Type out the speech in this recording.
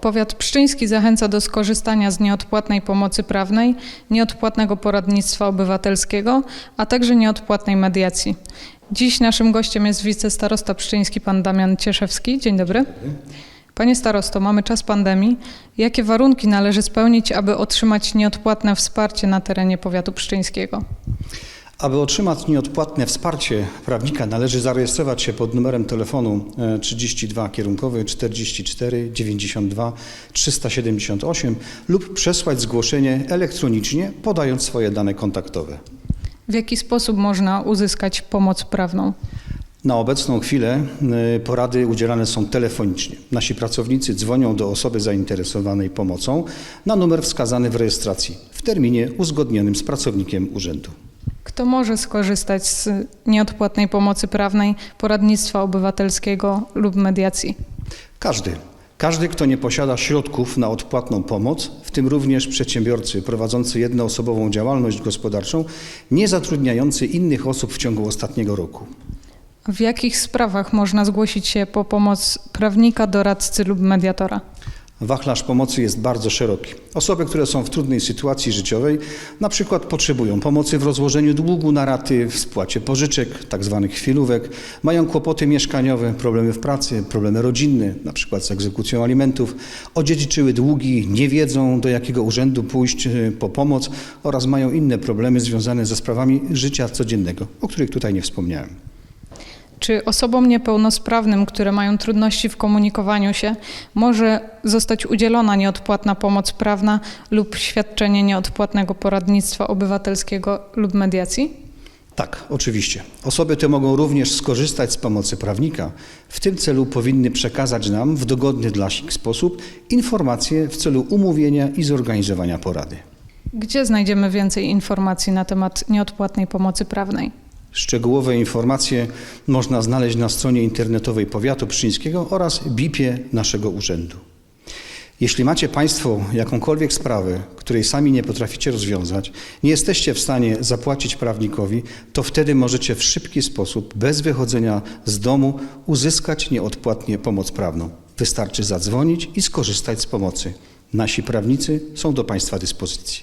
Powiat pszczyński zachęca do skorzystania z nieodpłatnej pomocy prawnej, nieodpłatnego poradnictwa obywatelskiego, a także nieodpłatnej mediacji. Dziś naszym gościem jest wicestarosta pszczyński pan Damian Cieszewski. Dzień dobry. Panie starosto, mamy czas pandemii. Jakie warunki należy spełnić, aby otrzymać nieodpłatne wsparcie na terenie powiatu pszczyńskiego? Aby otrzymać nieodpłatne wsparcie prawnika należy zarejestrować się pod numerem telefonu e, 32 kierunkowy 44 92 378 lub przesłać zgłoszenie elektronicznie podając swoje dane kontaktowe. W jaki sposób można uzyskać pomoc prawną? Na obecną chwilę e, porady udzielane są telefonicznie. Nasi pracownicy dzwonią do osoby zainteresowanej pomocą na numer wskazany w rejestracji w terminie uzgodnionym z pracownikiem urzędu. Kto może skorzystać z nieodpłatnej pomocy prawnej, poradnictwa obywatelskiego lub mediacji? Każdy. Każdy, kto nie posiada środków na odpłatną pomoc, w tym również przedsiębiorcy prowadzący jednoosobową działalność gospodarczą, nie zatrudniający innych osób w ciągu ostatniego roku. W jakich sprawach można zgłosić się po pomoc prawnika, doradcy lub mediatora? Wachlarz pomocy jest bardzo szeroki. Osoby, które są w trudnej sytuacji życiowej, na przykład potrzebują pomocy w rozłożeniu długu na raty, w spłacie pożyczek, tzw. chwilówek, mają kłopoty mieszkaniowe, problemy w pracy, problemy rodzinne, na przykład z egzekucją alimentów, odziedziczyły długi, nie wiedzą do jakiego urzędu pójść e, po pomoc oraz mają inne problemy związane ze sprawami życia codziennego, o których tutaj nie wspomniałem. Czy osobom niepełnosprawnym, które mają trudności w komunikowaniu się, może zostać udzielona nieodpłatna pomoc prawna lub świadczenie nieodpłatnego poradnictwa obywatelskiego lub mediacji? Tak, oczywiście. Osoby te mogą również skorzystać z pomocy prawnika. W tym celu powinny przekazać nam w dogodny dla nich sposób informacje w celu umówienia i zorganizowania porady. Gdzie znajdziemy więcej informacji na temat nieodpłatnej pomocy prawnej? Szczegółowe informacje można znaleźć na stronie internetowej Powiatu Pszczyńskiego oraz BIP-ie naszego urzędu. Jeśli macie Państwo jakąkolwiek sprawę, której sami nie potraficie rozwiązać, nie jesteście w stanie zapłacić prawnikowi, to wtedy możecie w szybki sposób, bez wychodzenia z domu, uzyskać nieodpłatnie pomoc prawną. Wystarczy zadzwonić i skorzystać z pomocy. Nasi prawnicy są do Państwa dyspozycji.